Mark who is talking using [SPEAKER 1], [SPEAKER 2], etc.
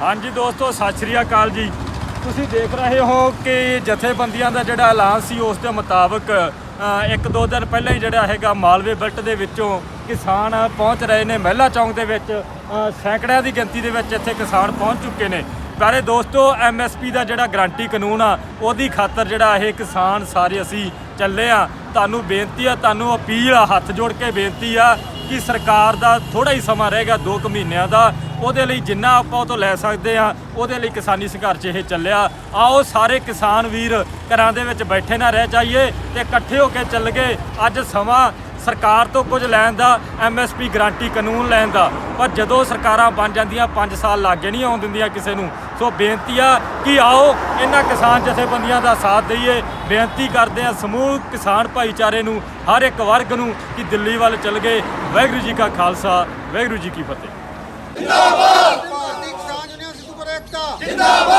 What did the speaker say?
[SPEAKER 1] ਹਾਂਜੀ ਦੋਸਤੋ, ਸਤਿ ਸ਼੍ਰੀ ਅਕਾਲ ਜੀ। ਤੁਸੀਂ ਦੇਖ ਰਹੇ ਹੋ ਕਿ ਜਥੇਬੰਦੀਆਂ ਦਾ ਜਿਹੜਾ ਐਲਾਨ ਸੀ, ਉਸ ਦੇ ਮੁਤਾਬਕ ਇੱਕ ਦੋ ਦਿਨ ਪਹਿਲਾਂ ਹੀ ਜਿਹੜਾ ਹੈਗਾ ਮਾਲਵੇ ਬਿਲਟ ਦੇ ਵਿੱਚੋਂ ਕਿਸਾਨ ਪਹੁੰਚ ਰਹੇ ਨੇ। ਮਹਿਲਾ ਚੌਂਕ ਦੇ ਵਿੱਚ ਸੈਂਕੜਿਆਂ ਦੀ ਗਿਣਤੀ ਦੇ ਵਿੱਚ ਇੱਥੇ ਕਿਸਾਨ ਪਹੁੰਚ ਚੁੱਕੇ ਨੇ। ਪਿਆਰੇ ਦੋਸਤੋ ਐਮਐਸਪੀ ਦਾ ਜਿਹੜਾ ਗਰੰਟੀ ਕਾਨੂੰਨ ਆ, ਉਹਦੀ ਖਾਤਰ ਜਿਹੜਾ ਇਹ ਕਿਸਾਨ ਸਾਰੇ ਅਸੀਂ ਚੱਲੇ ਆ। ਤੁਹਾਨੂੰ ਬੇਨਤੀ ਆ, ਤੁਹਾਨੂੰ ਅਪੀਲ ਆ, ਹੱਥ ਜੋੜ ਕੇ ਬੇਨਤੀ ਆ ਕਿ ਸਰਕਾਰ ਦਾ ਥੋੜਾ ਹੀ ਸਮਾਂ ਰਹਿ ਗਿਆ 2 ਕੁ ਮਹੀਨਿਆਂ ਦਾ। ਉਹਦੇ ਲਈ ਜਿੰਨਾ ਆਪਾਂ ਉਹ ਤੋਂ ਲੈ ਸਕਦੇ ਆ ਉਹਦੇ ਲਈ ਕਿਸਾਨੀ ਸੰਘਰਸ਼ ਇਹ ਚੱਲਿਆ। ਆਓ ਸਾਰੇ ਕਿਸਾਨ ਵੀਰ ਘਰਾਂ ਦੇ ਵਿੱਚ ਬੈਠੇ ਨਾ ਰਹਿ ਜਾਈਏ ਤੇ ਇਕੱਠੇ ਹੋ ਕੇ ਚੱਲ ਗਏ। ਅੱਜ ਸਮਾਂ ਸਰਕਾਰ ਤੋਂ ਕੁਝ ਲੈਣ ਦਾ ਐਮਐਸਪੀ ਗਾਰੰਟੀ ਕਾਨੂੰਨ ਲੈਣ ਦਾ। ਪਰ ਜਦੋਂ ਸਰਕਾਰਾਂ ਬਣ ਜਾਂਦੀਆਂ 5 ਸਾਲ ਲਾਗੇ ਨਹੀਂ ਆਉਣ ਦਿੰਦੀਆਂ ਕਿਸੇ ਨੂੰ। ਸੋ ਬੇਨਤੀ ਆ ਕਿ ਆਓ, ਇਹਨਾਂ ਕਿਸਾਨ ਜਥੇਬੰਦੀਆਂ ਦਾ ਸਾਥ ਦਈਏ। ਬੇਨਤੀ ਕਰਦੇ ਆ ਸਮੂਹ ਕਿਸਾਨ ਭਾਈਚਾਰੇ ਨੂੰ, ਹਰ ਇੱਕ ਵਰਗ ਨੂੰ ਕਿ ਦਿੱਲੀ ਵੱਲ ਚੱਲ ਗਏ। ਵਾਹਿਗੁਰੂ ਜੀ ਕਾ ਖਾਲਸਾ, ਵਾਹਿਗੁਰੂ ਜੀ ਕੀ ਫਤਿਹ।
[SPEAKER 2] ਭਾਰਤੀ ਕਿਸਾਨ ਯੂਨੀਅਨ ਸਿੱਧੂਪੁਰ ਏਕਤਾ ਜਿੰਦਾਬਾਦ!